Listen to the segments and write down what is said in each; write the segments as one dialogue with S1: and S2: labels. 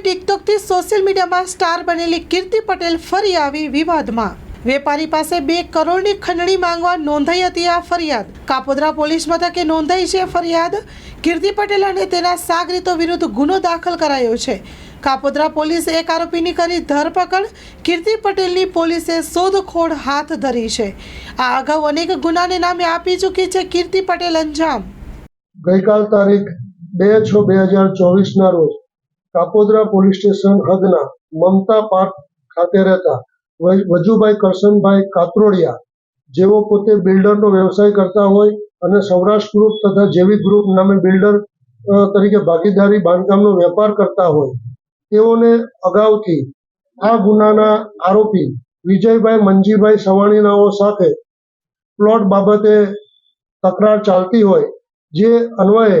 S1: ટિકટોકથી social મીડિયામાં star બનેલી કીર્તિ પટેલ ફરી આવી વિવાદમાં. વેપારી પાસે બે કરોડની ખંડણી માંગવા નોંધાઈ હતી આ ફરિયાદ. કાપોદ્રા પોલીસ મથકે નોંધાઈ છે ફરિયાદ. કીર્તિ પટેલ અને તેના સાગરીતો વિરુદ્ધ ગુનો દાખલ કરાયો છે. કાપોદ્રા પોલીસે એક આરોપીની કરી ધરપકડ. કીર્તિ પટેલની પોલીસે શોધખોળ હાથ ધરી છે. આ અગાઉ અનેક ગુનાને નામે આપી ચૂકી છે કીર્તિ પટેલ અંજામ.
S2: ગઈકાલ તારીખ બે છ બે હજાર ચોવીસના રોજ કાપોદ્રા પોલીસ સ્ટેશન હદના મમતા પાર્ક ખાતે રહેતા વજુભાઈ કરશનભાઈ કાતરોડિયા, જેઓ પોતે બિલ્ડરનો વ્યવસાય કરતા હોય અને સૌરાષ્ટ્ર ગ્રુપ તથા જેવી ગ્રુપ નામે બિલ્ડર તરીકે ભાગીદારી બાંધકામનો વેપાર કરતા હોય. તેઓને અગાઉથી આ ગુનાના આરોપી વિજયભાઈ મંજીભાઈ સવાણીનાઓ સાથે પ્લોટ બાબતે તકરાર ચાલતી હોય, જે અન્વયે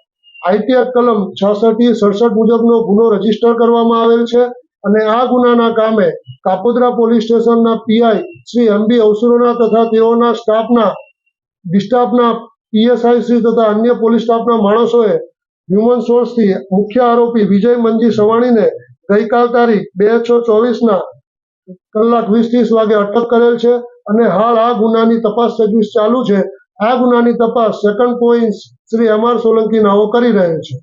S2: આઈટીઆર કલમ છાસઠ સડસઠ મુજબનો ગુનો રજિસ્ટર કરવામાં આવેલ છે અને આ ગુનાના કામે કાપોદ્રા પોલીસ સ્ટેશનના પીઆઈ શ્રી એમબી અવસરોના તથા તેઓના સ્ટાફના, ડિસ્ટાફના, પીએસઆઈ શ્રી તથા અન્ય પોલીસ સ્ટાફના માણસોએ હ્યુમન સોર્સથી મુખ્ય આરોપી વિજય મંજી સવાણીને ગઈકાલ તારીખ બે છ ચોવીસના કલાક વીસ ત્રીસ વાગે અટક કરેલ છે અને હાલ આ ગુનાની તપાસ તજવીજ ચાલુ છે આ ગુનાની તપાસ second point Shri M R Solanki નાઓ કરી રહ્યા છે.